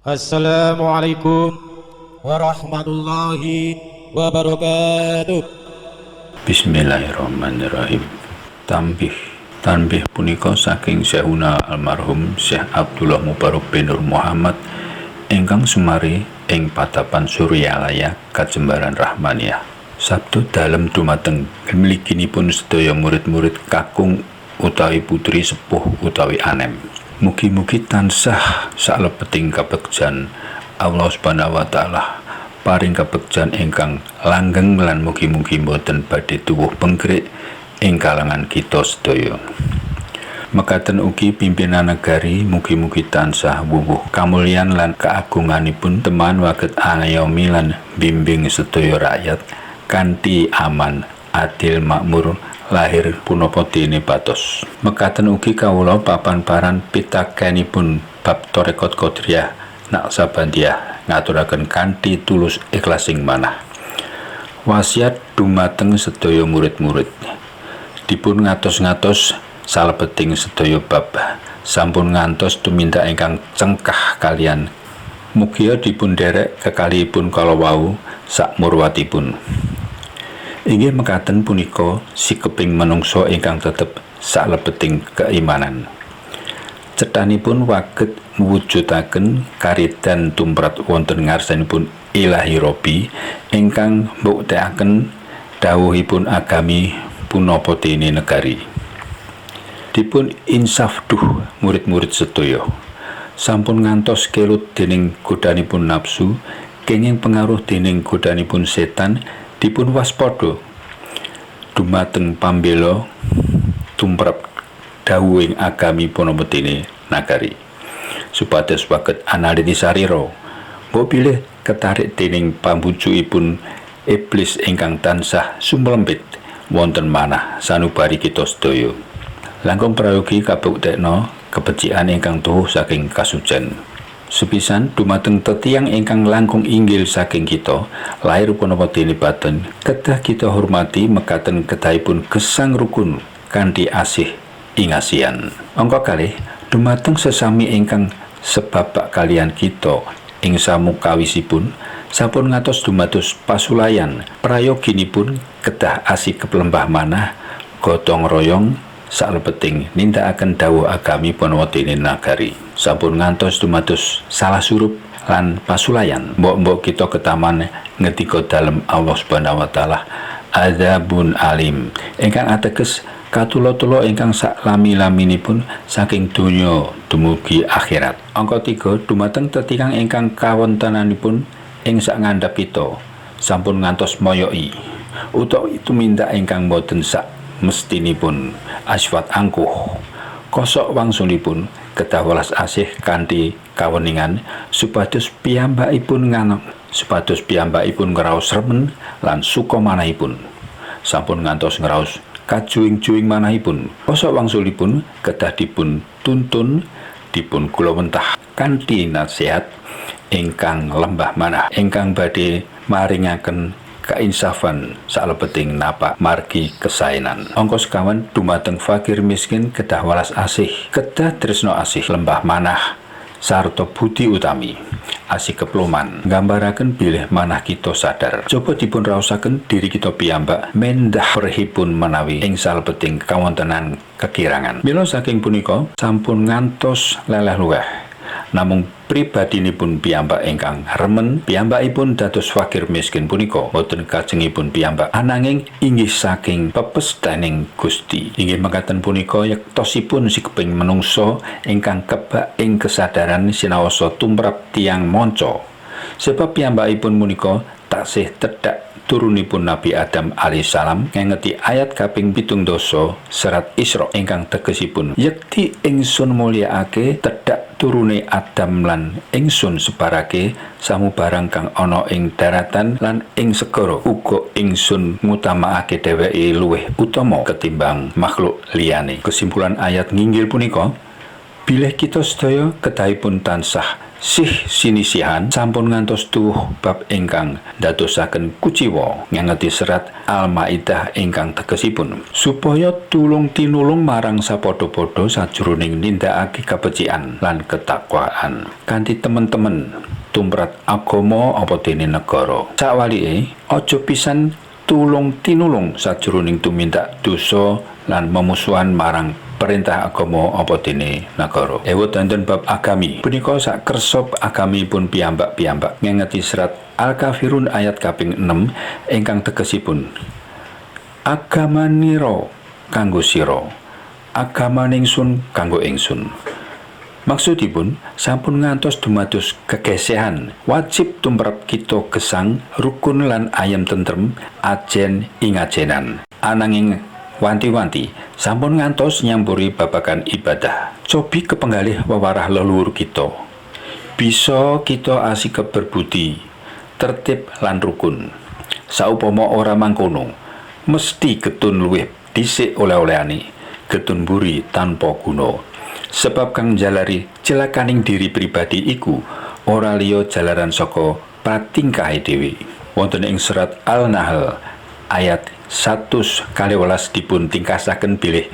Assalamualaikum warahmatullahi wabarakatuh. Bismillahirrahmanirrahim. Tambih Tanbih punika saking Syekhuna almarhum Syekh Abdullah Mubarok bin Nur Muhammad ingkang sumari ing patapan Suryalaya Kajembaran Rahmaniyah. Sabtu dalem dumateng pun sedaya murid-murid kakung utawi putri sepuh utawi anem. Mugi-mugi tansah saklebeting kabegjan Allah Subhanahu wa taala paring kabegjan ingkang langgeng lan mugi-mugi boten badhe tuwuh penggerik ing kalangan kita sedaya. Mekaten ugi pimpinan negari mugi-mugi tansah wuwuh kamulyan lan keagunganipun teman waget ayomi lan bimbing sedaya rakyat kanthi aman adil makmur lahir punapa dene patos. Mekaten ugi kawula papan paran pitakenipun bab torekot kodriyah Naksabandiah ngaturaken kanthi tulus ikhlasing manah. Wasiat dumateng sedaya murid-murid. Dipun ngatos-ngatos salebeting sedaya bab sampun ngantos tumindak ingkang cengkah kalian mugia dipun derek kekalihipun kalau wau sak murwatipun. Inggih mekaten punika sikeping menungso ingkang tetep saklebeting keimanan. Cethanipun waget muwujudaken karidan tumrap wonten ngarsanipun Ilahi Robi ingkang mbuktekaken dawuhipun agami punapa dene negari. Dipun insaf duh murid-murid sedaya. Sampun ngantos kelut dening godhanipun nafsu, kenging pengaruh dening godhanipun setan dipun waspada. Dumateng pambela tumrap dawuhing agami Ponopetine nagari. Supados waket analiti sarira. Mbok pilih ketarik dening pambujuipun iblis ingkang tansah sumlempit wonten manah sanubari kita sedaya. Langkung prayogi kabuktekno kebecikan ingkang tuhuh saking kasucen Sepisan dumateng tetiang ingkang langkung inggil saking kita, lahir punapa baten, kedah kita hormati mekaten kedahipun gesang rukun kanthi asih ingasian. Angka kalih dumateng sesami ingkang sebabak kalian kita ing samukawisipun sampun ngatos dumados pasulayan prayoginipun kedah asih kepelembah manah gotong royong salebeting nindakaken dawuh agami Ponowatene nagari. Sampun ngantos dumados salah surup lan pasulayan. Mbok-mbok kita ketaman ngetika dalem Allah Subhanahu wa taala azabun alim. Ingkang ateges katulo-tulo ingkang sak lami-laminipun saking donya dumugi akhirat. Angka 3 dumateng tetikang ingkang kawontenanipun ing sak ngandhap kita sampun ngantos moyoki utawi tumindak ingkang boten sak mestinipun aswat angkuh kosok wangsulipun kedah welas asih kanthi kaweningan supados piyambakipun nganong supados piyambakipun ngraos remen lan suka manahipun. Sampun ngantos ngraos kajuing-juing manahipun kosok wangsulipun kedah dipun tuntun dipun kula wentah kanthi nasihat ingkang lembah manah ingkang badhe maringaken keinsafan salebeting napak margi kesainan. Ongkos kawan dumateng fakir miskin kedah walas asih. Kedah tresno asih lembah manah sarto budi utami asih keploman gambaraken bilih manah kita sadar. Coba dipun raosaken diri kita piyambak mendah perhipun menawi ing salebeting kawontenan kekirangan. Mila saking punika sampun ngantos leleh luweh namung pribadinipun piyambak ingkang remen piyambakipun dados fakir miskin punika. Boten kajengipun piyambak ananging inggih saking pepestaning Gusti. Inggih mekaten punika yektosipun sikeping menungso ingkang kebak ing kesadaran sinaosa tumrap tiang monco sebab piyambakipun punika taksih tedak turunipun Nabi Adam alaihissalam ngengeti ayat kaping pitung doso serat Isra ingkang tegesipun. Yekti ingsun mulyaake tedak turune Adam lan ingsun sebarake samu barang kang ana ing daratan lan ing segara. Uga ingsun ngutamaake dheweke luwih utama ketimbang makhluk liyane. Kesimpulan ayat nginggil punika bilih kita sedaya kedahipun tansah sih sinisihan sampun ngantos tuwuh bab ingkang ndadosaken kuciwa ngangeti serat Al-Maidah ingkang tegesipun. Supaya tulung tinulung marang sapadha-padha sajroning nindakake kabecikan lan ketakwaan. Kanthi temen-temen tumrap agama apa dene negara? Sakwalike aja pisan tulung tinulung sajroning tumindak dosa lan memusuhan marang perintah agama apa dene negara. Ewa danten bab agami. Punika sak kersop agami pun piyambak-piyambak ngengeti serat Al-Kafirun ayat kaping 6 ingkang tegesipun Agama niro kanggo sira. Agama ningsun kanggo ingsun. Maksudipun sampun ngantos dumados kegesehan wajib tumrap kita gesang rukun lan ayam tentrem ajen ing ajenan ananging wanti-wanti sampun ngantos nyamburi babakan ibadah. Cobi kepenggalih wewarah leluhur kita. Bisa kita asik berbudi tertib lan rukun. Saupama ora mangkono mesti getun luwih dhisik oleh-olehane getun buri tanpa guna. Sebab kang jalari celakaning diri pribadi iku ora liya jalaran saka patingkahe dhewe. Wonten ing serat Al-Nahl ayat 100 kaliwelas dipun tingkasaken bilih.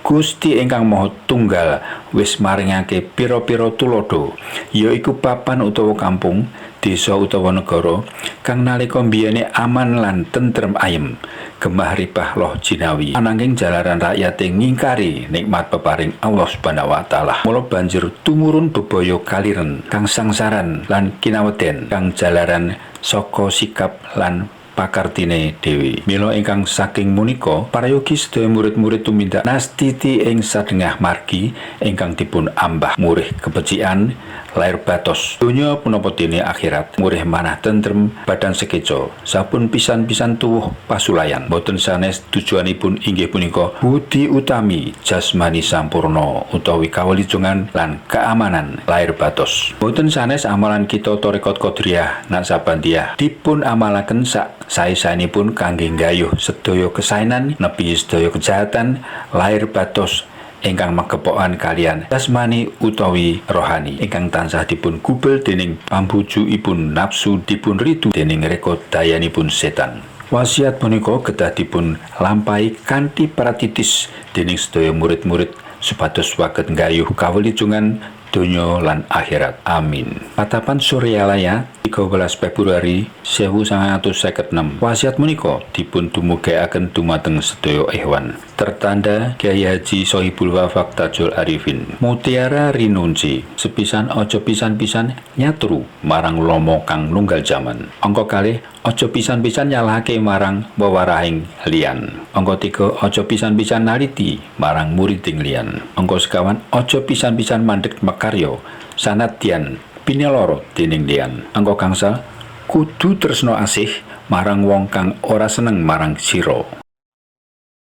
Gusti ingkang Maha Tunggal wis maringake pira-pira tulodo yaiku papan utawa kampung desa utawa negara kang nalika biyene aman lan tentrem ayem gemah ripah loh jinawi. Ananging jalaran rakyate ngingkari nikmat peparing Allah Subhanahu wa taala. Mula banjur tumurun bebaya kaliren kang sangsaran lan kinaweden kang jalaran saka sikap lan pakartine dewi. Milo ingkang saking munika parayogi sedaya murid-murid tumindak nastiti ing sadengah margi ingkang dipun ambah murih kebecikan lair batos. Donya punapa dene akhirat murih manah tentrem badan sekeco. Sampun pisan-pisan tuwuh pasulayan. Boten sanes tujuanipun inggih punika budi utami jasmani sampurno utawi kawelicungan lan keamanan lair batos. Boten sanes amalan kita torekot kodriah nan sabandiah dipun amalaken sak sae-saenipun kangge nggayuh sedaya kesainan nepi sedaya kejahatan lahir batos ingkang magepokan kalian jasmani utawi rohani. Ingkang tansah dipun gubel dening pambujuipun nafsu dipun ridu dening dayanipun setan. Wasiat punika kedah dipun lampahi kanthi pratitis dening sedaya murid-murid supados waget nggayuh kawelicungan donya lan akhirat. Amin. Patapan suryalaya 13 Februari 1956 wasiat menika dipun tumugakaken dumateng sedaya ikhwan. Tertanda Kiai Haji Sohibul Wafak Tajul Arifin. Mutiara Rinunci. Sepisan ojo pisan-pisan nyatru marang lomo kang nunggal jaman. Angka kalih ojo pisan-pisan nyalahake marang wewarahing lian angka tiga ojo pisan-pisan naliti marang muriding lian angka sekawan ojo pisan-pisan mandek makaryo sanadyan pineloro dening lian angka gangsal kudu tresno asih marang wong kang ora seneng marang sira